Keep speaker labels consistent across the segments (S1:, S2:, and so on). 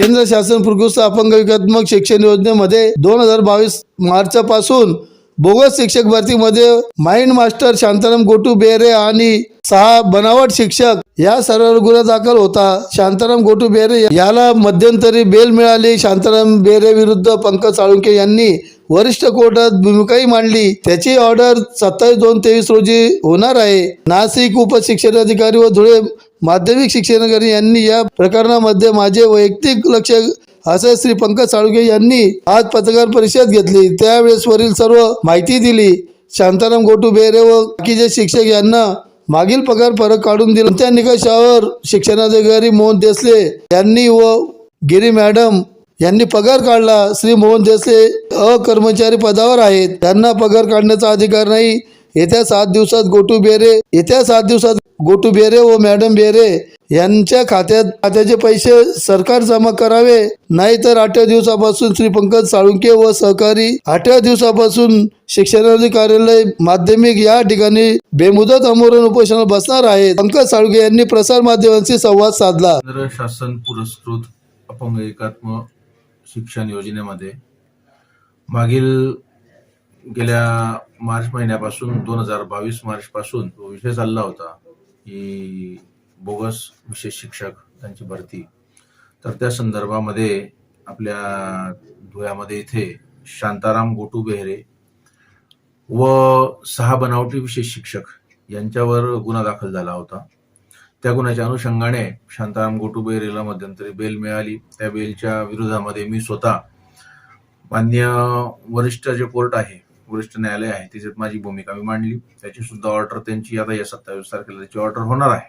S1: केंद्र शासन फुरकुस्त अपंग शिक्षण योजनेमध्ये दोन हजार बावीस मार्चपासून बोगस शिक्षक भरतीमध्ये माइंड मास्टर शांताराम गोटू बेरे आणि सहा बनावट शिक्षक या सर्व गुन्हा दाखल होता. शांताराम गोटू बेरे याला मध्यंतरी बेल मिळाली. शांताराम बेरे विरुद्ध पंकज साळुंके यांनी वरिष्ठ कोर्टात भूमिकाही मांडली. त्याची ऑर्डर सत्तावीस दोन तेवीस रोजी होणार आहे. नाशिक उपशिक्षणाधिकारी व धुळे माध्यमिक शिक्षणाधिकारी यांनी या प्रकरणामध्ये माझे वैयक्तिक लक्ष असं श्री पंकज साळुके यांनी आज पत्रकार परिषद घेतली. त्यावेळेस वरील सर्व माहिती दिली. शांताराम गोटू बेरे व बाकीचे शिक्षक यांना मागील पगार फरक काढून दिला. त्या निकषावर शिक्षणाधिकारी मोहन देसले यांनी व गिरी मॅडम यांनी पगार काढला? श्री मोहन देसले अकर्मचारी पदावर आहेत. त्यांना पगार काढण्याचा अधिकार नाही. येत्या सात दिवसात गोटू बेरे येत्या सात दिवसात गोटू बेरे व मॅडम बेरे यांच्या खात्यात खात्याचे पैसे सरकार जमा करावे. नाहीतर आठव्या दिवसापासून श्री पंकज साळुंके व सहकारी आठव्या दिवसापासून शिक्षणाधिकारी कार्यालय माध्यमिक या ठिकाणी बेमुदत आमरण उपोषण बसणार आहे पंकज साळुंके यांनी प्रसार माध्यमांशी संवाद साधला.
S2: शासन पुरस्कृत अपंग एकात्म शिक्षण योजनेमध्ये मागील गेल्या मार्च महिन्यापासून दोन हजार बावीस मार्च पासून तो विषय चालला होता की बोगस विशेष शिक्षक त्यांची भरती. तर त्या संदर्भामध्ये आपल्या धुळ्यामध्ये इथे शांताराम गोटू बेहरे व सहा बनावटी विशेष शिक्षक यांच्यावर गुन्हा दाखल झाला होता. त्या गुन्ह्याच्या अनुषंगाने शांताराम गोटुबेरेला मध्यंतरी बेल मिळाली. त्या बेलच्या विरोधामध्ये मी स्वतः मान्य वरिष्ठ जे कोर्ट आहे वरिष्ठ न्यायालय आहे त्याच्यात माझी भूमिका मी मांडली. त्याची सुद्धा ऑर्डर त्यांची आता या सत्तावीस तारखेला त्याची ऑर्डर होणार आहे.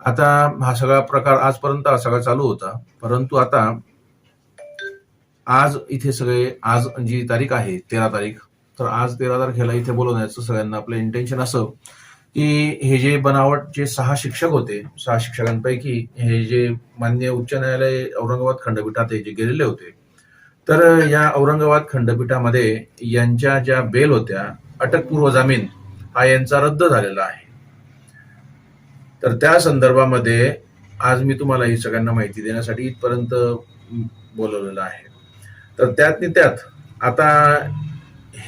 S2: आता हा सगळा प्रकार आजपर्यंत हा सगळा चालू होता परंतु आता आज इथे सगळे आज जी तारीख आहे तेरा तारीख तर आज तेरा तारखेला इथे बोलवण्याचं सगळ्यांना आपलं इंटेन्शन असं की हे जे बनावट जे सहा शिक्षक होते सहा शिक्षकांपैकी हे जे मान्य उच्च न्यायालय औरंगाबाद खंडपीठात हे जे गेलेले होते तर या औरंगाबाद खंडपीठामध्ये यांच्या ज्या बेल होत्या अटकपूर्व जामीन हा यांचा रद्द झालेला आहे. तर त्या संदर्भामध्ये आज मी तुम्हाला ही सगळ्यांना माहिती देण्यासाठी इथपर्यंत बोलवलेलं आहे. तर त्यातनी त्यात आता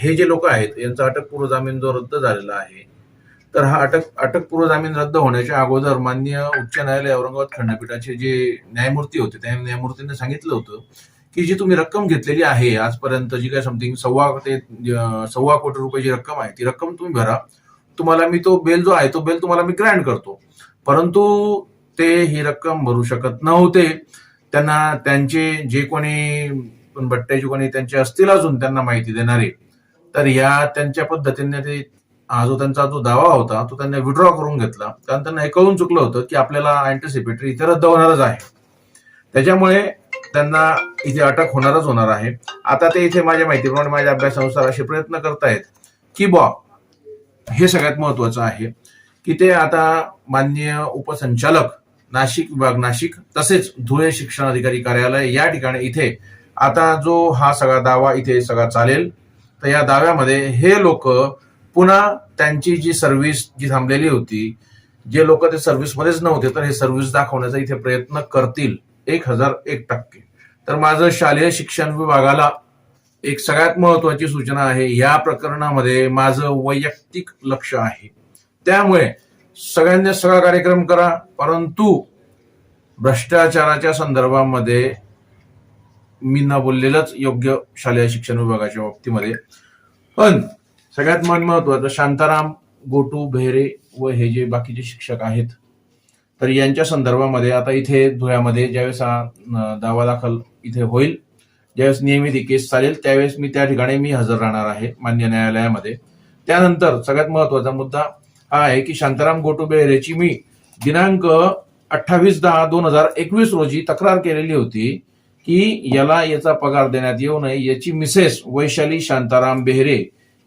S2: हे जे लोक आहेत यांचा अटकपूर्व जामीन जो रद्द झालेला आहे तर हा अटक अटकपूर्व जामीन रद्द होण्याच्या अगोदर मान्य उच्च न्यायालय औरंगाबाद खंडपीठाचे जे न्यायमूर्ती होते त्या न्यायमूर्तींनी सांगितलं होतं की जी तुम्ही रक्कम घेतलेली आहे आजपर्यंत जी काय समथिंग सव्वा ते सव्वा कोटी रुपये जी रक्कम आहे ती रक्कम तुम्ही भरा. तुम्हाला मी तो बेल जो आहे तो बेल तुम्हाला मी ग्रँड करतो. परंतु ते ही रक्कम भरू शकत नव्हते. त्यांना त्यांचे जे कोणी भट्ट्याचे कोणी त्यांचे असतील अजून त्यांना माहिती देणारे. तर या त्यांच्या पद्धतीने ते हा जो त्यांचा जो दावा होता तो त्यांनी विड्रॉ करून घेतला. कारण त्यांना हे कळून चुकलं होतं की आपल्याला अँटिसिपेटरी इथे रद्द होणारच आहे. त्याच्यामुळे त्यांना इथे अटक होणारच होणार आहे. आता ते इथे माझ्या माहितीप्रमाणे माझ्या अभ्यासानुसार असे प्रयत्न करतायत की बॉ हे सगळ्यात महत्वाचं आहे की ते आता मान्य उपसंचालक नाशिक विभाग नाशिक तसेच धुळे शिक्षण अधिकारी कार्यालय या ठिकाणी इथे आता जो हा सगळा दावा इथे सगळा चालेल तर या दाव्यामध्ये हे लोक पुन्हा त्यांची जी सर्व्हिस जी थांबलेली होती जे लोक ते सर्व्हिसमध्येच नव्हते तर हे सर्व्हिस दाखवण्याचा इथे प्रयत्न करतील. एक हजार एक टक्के. तर माझं शालेय शिक्षण विभागाला एक सगळ्यात महत्वाची सूचना आहे या प्रकरणामध्ये माझं वैयक्तिक लक्ष आहे. त्यामुळे सगळ्यांनी सगळा कार्यक्रम करा परंतु भ्रष्टाचाराच्या संदर्भामध्ये मी न बोललेलंच योग्य शालेय शिक्षण विभागाच्या बाबतीमध्ये. पण सगळ्यात महत्वाचं शांताराम गोटू भेरे व हे जे बाकीचे शिक्षक आहेत तर यांच्या संदर्भामध्ये आता इथे धुळ्यामध्ये ज्यावेळेस हा दावा दाखल इथे होईल ज्यावेळेस नियमित ही केस चालेल त्यावेळेस मी त्या ठिकाणी मी हजर राहणार आहे मान्य न्यायालयामध्ये. त्यानंतर सगळ्यात महत्त्वाचा मुद्दा हा आहे की शांताराम गोटू बेहरेची मी दिनांक अठ्ठावीस दहा दोन हजार एकवीस रोजी तक्रार केलेली होती की याला याचा पगार देण्यात येऊ नये याची मिसेस वैशाली शांताराम बेहरे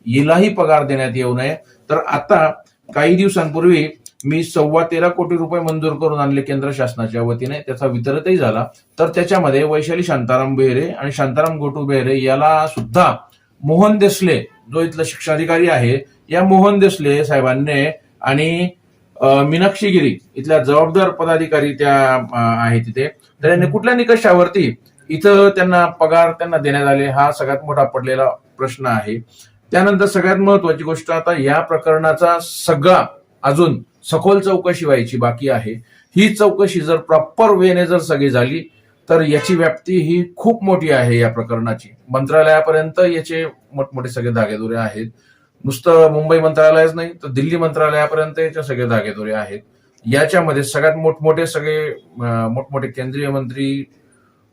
S2: हिलाही पगार देण्यात येऊ नये. तर आता काही दिवसांपूर्वी मी सव्वा तेरा कोटी रुपये मंजूर करून आणले केंद्र शासनाच्या वतीने. त्याचा वितरतही झाला. तर त्याच्यामध्ये वैशाली शांताराम बेहरे आणि शांताराम गोटू बेहरे याला सुद्धा मोहन देसले जो इथला शिक्षणाधिकारी आहे या मोहन देसले साहेबांनी आणि मीनाक्षीगिरी मीनाक्षी गिरी इथल्या जबाबदार पदाधिकारी त्या आहे आहेत तिथे. तर यांनी कुठल्या निकषावरती इथं त्यांना पगार त्यांना देण्यात आले हा सगळ्यात मोठा पडलेला प्रश्न आहे. त्यानंतर सगळ्यात महत्वाची गोष्ट आता या प्रकरणाचा सगळा अजून सखोल चौकशी व्हायची बाकी आहे. ही चौकशी जर प्रॉपर वेने जर सगळी झाली तर याची व्याप्ती ही खूप मोठी आहे या प्रकरणाची. मंत्रालयापर्यंत याचे मोठमोठे सगळे धागेदोरे आहेत. नुसतं मुंबई मंत्रालयच नाही तर दिल्ली मंत्रालयापर्यंत याचे सगळे धागेदोरे आहेत. याच्यामध्ये सगळ्यात मोठमोठे सगळे मोठमोठे केंद्रीय मंत्री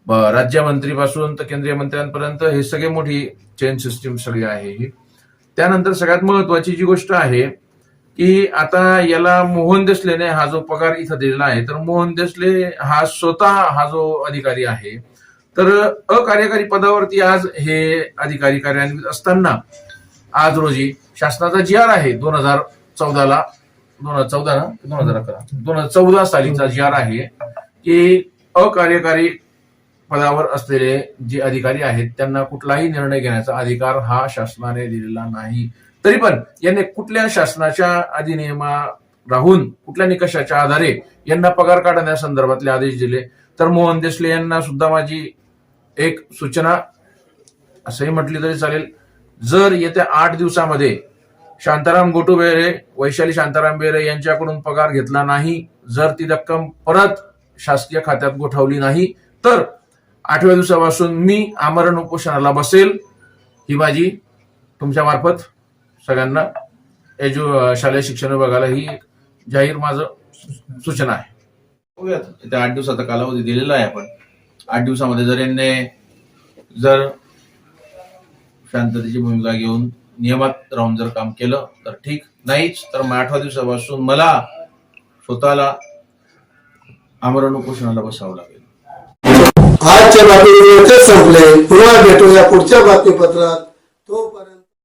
S2: राज्यमंत्रीपासून तर केंद्रीय मंत्र्यांपर्यंत हे सगळे मोठी चेन सिस्टीम सगळी आहे ही. त्यानंतर सगळ्यात महत्वाची जी गोष्ट आहे की आता याला मोहन देसलेने हा जो पगार इथं दिलेला आहे तर मोहन देसले हा स्वतः हा जो अधिकारी आहे तर अकार्यकारी पदावरती आज हे अधिकारी कार्यान्वित असताना आज रोजी शासनाचा जी आर आहे दोन हजार चौदाला दोन हजार चौदा ना? दोन हजार अकरा. दोन हजार चौदा सालीचा जी आर आहे की अकार्यकारी पदावर असलेले जे अधिकारी आहेत त्यांना कुठलाही निर्णय घेण्याचा अधिकार हा शासनाने दिलेला नाही. तरी पण यांनी कुठल्या शासनाच्या अधिनियमा राहून कुठल्या निकषाच्या आधारे यांना पगार काढण्यासंदर्भातले आदेश दिले? तर मोहन देसले यांना सुद्धा माझी एक सूचना असंही म्हटली तरी चालेल. जर येत्या आठ दिवसामध्ये शांताराम गोटुबेरे वैशाली शांताराम बेरे यांच्याकडून पगार घेतला नाही जर ती रक्कम परत शासकीय खात्यात गोठवली नाही तर आठव्या दिवसापासून मी आमरण उपोषणाला बसेल ही माझी तुमच्या मार्फत सगळ्यांना एजु शालेय शिक्षण विभागाला ही जाहीर माझं सूचना आहे. त्या आठ दिवसाचा कालावधी दिलेला आहे आपण. आठ दिवसामध्ये जर यांनी जर शांततेची भूमिका घेऊन नियमात राहून जर काम केलं तर ठीक. नाहीच तर मग आठव्या दिवसापासून मला स्वतःला आमरण उपोषणाला बसावं लागेल.
S1: आजच्या बातमीचे संपले. पुन्हा भेटूया पुढच्या बातमीपत्रात.